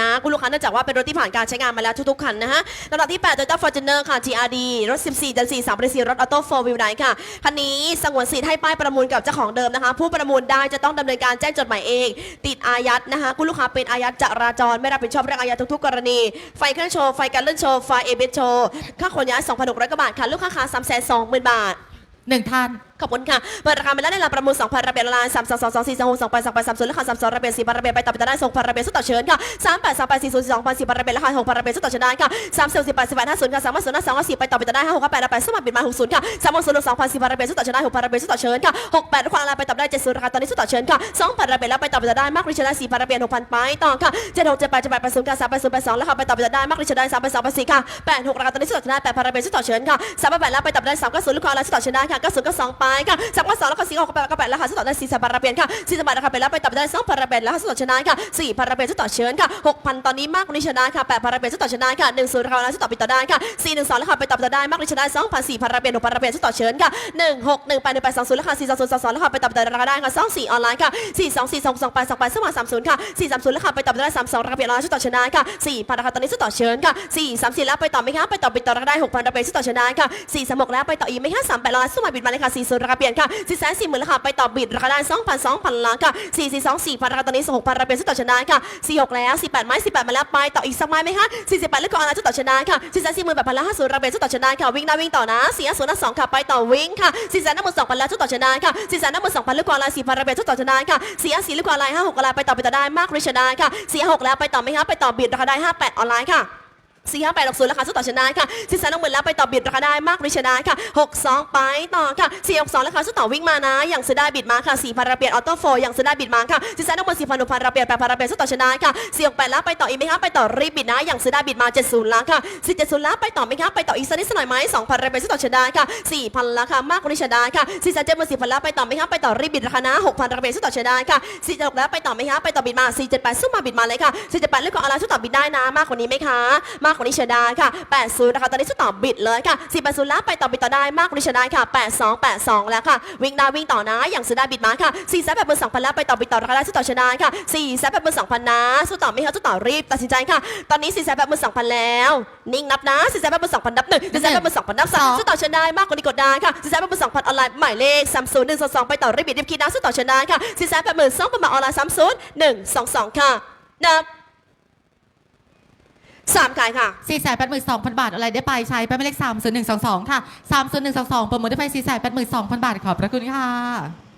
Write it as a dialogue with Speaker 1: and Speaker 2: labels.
Speaker 1: นะ คุณลูกค้าเนื่องจากว่าเป็นรถที่ผ่านการใช้งานมาแล้วทุกๆคันนะฮะลำดับที่ 8 Toyota Fortuner ค่ะ GRD รถ 14ดัน4 3ประสีรถออโต้4 Wheel Drive ค่ะ คันนี้สงวนสิทธิ์ให้ป้ายประมูลกับเจ้าของเดิมนะคะ ผู้ประมูลได้จะต้องดำเนินการแจ้งจดหมายเอง ติดอายัดนะคะ คุณลูกค้าเป็นอายัดจราจรไม่รับผิดชอบเรื่องอายัดทุกๆ กรณี ไฟเครื่องโชว์ไฟการเลื่อนโชว์ไฟเอเบโชว์ค่าขนย้าย2,600กว่าบาทค่ะลูกค้าค้า320,000บาท
Speaker 2: หนึ่งท่าน
Speaker 1: ขอบคุณค่ะเปิดราคาไปแล้วในรานประมูล2,000ระเบียดละลาย3 2 2 2 4 2 6 2 8 2 8 3 0ราคา32ระเบียด4,000ระเบียดไปต่อไปต่อได้2,000ระเบียดสุดต่อเชิญค่ะ3 8 3 8 4 0 2 0 4,000ระเบียดราคา6,000ระเบียดสุดต่อเชิญได้ค่ะ3 4 8 8 50ค่ะ3 0 0 2 4ไปต่อไปต่อได้5 6 8 8สมัครบิดมา60ค่ะ3 0 0 2 4,000ระเบียดสุดต่อเชิญได้6,000ระเบียดสุดต่อเชิญค่ะ68ราคาลาไปต่อได้70ราคาตอนนี้สุดต่อเชิญค่ะ2,000ระเบียดแล้วไปต่อไปต่อได้มากริชได้4,000ระเบียด6,000ไปต่อค่ะ76 78 78 80ค่ะ3 8 0 8 2ราคาไปต่อไปต่อได้มากริชได้3 8 2 8 4ค่ะ86ราคาตอนนี้สุดต่อเชิญได้8,000ระเบียดสุดต่อเชิญค่ะ3 8แล้วไปต่อไปได้3 9 0ลูกค้าแล้วสุดต่อเชิญได้ค่ะ90ก็2ไปค่ะ3 9 2แล้วก็4 6 8 8ราคาสุดต่อได้4 0 0 0ระเบียดค่ะ4 0 0ราคาไปแล้วไปต่อไปได้2,000ระเบียดแล้วสุดต่อชิญได้ค่ะ4,000ระเบียดสุดต่อเชิญค่ะ6,000ตอนนี้มากกว่านี้ชนะค่ะ8,000ระเบียดสุดต่อเชิญได้ค่ะ1 0ราคาแล้วสุดต่อไปต่อได้ค่ะ412ราคาไปต่อไปต่อได้มากกว่านี้ชนะ2,000 4,000ระเบียด6,000ระเบียดสุดต่อเชิญค่ะ16 18 18 20ราคา420 22ราคาไปต่อไปต่อราคาได้ค่ะ24ออนไลน์ค่ะ42 42 28 28สมัคร30ค่ะ430ราคาไปต่อไปต่อได้32ราคาเปลี่ยนออนไลน์สุดต่อชิญได้ค่ะ4,000ราคาตอนนี้สุดต่อเชิญค่ะ434แล้วไปต่อไหมคะไปต่อไปต่อได้6,000ระเบียดสุดต่อเชิญได้ค่ะ436แล้วไปต่ออีกไหมคะ38ล้านสมัยบิดมาเลยค่ะ40ราคาเปลี่ยนค่ะสี่แสนสี่หมื่นราคาไปต่อบิดราคาได้สองพันสองพันล้านค่ะสี่สี่สองสี่พันราคาตอนนี้หกพันราคาเปลี่ยนสุดต่อชนะค่ะสี่หกแล้วสี่แปดไม้สี่แปดมาแล้วไปต่ออีกสักไม้ไหมคะสี่สิบแปดเลือกออนไลน์สุดต่อชนะค่ะสี่แสนสี่หมื่นแปดพันละห้าศูนย์ราคาเปลี่ยนสุดต่อชนะค่ะวิ่งได้วิ่งต่อนะสี่ห้าศูนย์สองค่ะไปต่อวิ่งค่ะสี่แสนหนึ่งสองพันละสุดต่อชนะค่ะสี่แสนหนึ่งสองพันเลือกออนไลน์สี่พันราคาเป็นสุดต่อชนะค่ะสี่สี่เลือกออนไลน์ห้าหกออไลไปต่อไปต่อได้มากริชนะค่ะสี่หกแล้วไปต่อไหมคะไปต่อบิดราคาได้ห้าแปดออนไลน์ค่ะ สี่ห้าแปดหกศูนย์ราคาสุดต่อชนะค่ะสี่แสนหกหมื่นแล้วไปต่อบิดราคาได้มากริชนะค่ะหกสองไปต่อค่ะสี่หกสองราคาสุดต่อวิ่งมานะ อย่างซื้อได้บิดมาค่ะสี่พันระเบียดออโต้โฟอย่างซื้อได้บิดมาค่ะสี่แสนหกหมื่นสี่พันหกพันระเบียดแปดพันระเบียดสุดต่อชนะค่ะสี่หกแปดแล้วไปต่ออีกไหมคะไปต่อรีบบิดนะอย่างซื้อได้บิดมาเจ็ดศูนย์แล้วค่ะสี่เจ็ดศูนย์แล้วไปต่อไหมคะไปต่ออีกสักนิดสักหน่อยไหมสองพันระเบียดสุดต่อชนะค่ะสี่พันราคามากกว่าริชนะค่ะสี่แสนเจ็ดหมื่นสี่พันแล้วไปต่อไหมคะไปต่อรีบบิดราคานะหกพันระเบียดสุดต่อชนะค่ะสี่เจ็ดหกแล้วไปต่อไหมคะไปต่อบิดมาสี่เจ็ดแปดสู้มาบิดมาเลยค่ะสี่เจ็ดแปดเลือกของอะไรสุดต่อบิดได้นะมากกว่านี้ไหมคะมากกว่านี้ชนะค่ะแปดศูนย์นะคะ ตอนนี้สุดต่อบิดเลยค่ะสี่แปดศูนย์แล้วไปต่อบิดต่อได้มากกว่านี้ชนะค่ะแปดสองแปดสองแล้วค่ะ วิ่งได้วิ่งต่อนะ อย่างซื้อได้บิดมาค่ะสี่แสนแปดหมื่นสองพันแล้วไปต่อบิดต่อราคาได้สุดต่อชนะค่ะสี่แสนแปดหมื่นสองพันนะสู้ต่อไหมคะสู้ต่อรีบตัดสินใจค่ะ ตอนนี้สี่แสนแปดหมื่นสองพันแล้ว นิ่งนับนะสี่แสนแปดหมื่นสองพันนับหนึ่งสี่แสนแปดหมื่นสองพันนับสองสู้ต่อชนะมากกว่านี้กดได้ค่ะสี่แสนแปดหมื่นสองพันออนไลน์หมายเลขสามศูนย์หนึ่งสองสองไปต่อรีบบิดรีบคิดนะสู้ต่อชนะค่ะสี่แสนแปดหมื่นสองพันบาทออนไลน์สามศูนย์หนึ่งสองสองค่ะนับ สามขายค่ะ
Speaker 2: 4 8 2 0 0 0 บาท อะไรได้ไปใช้ไปหมายเลข3 0 1 2 2 ค่ะ 3 0 1 2 2ประมูลได้ไป4 8 2 0 0 0 บาท ขอบพระคุณค่ะ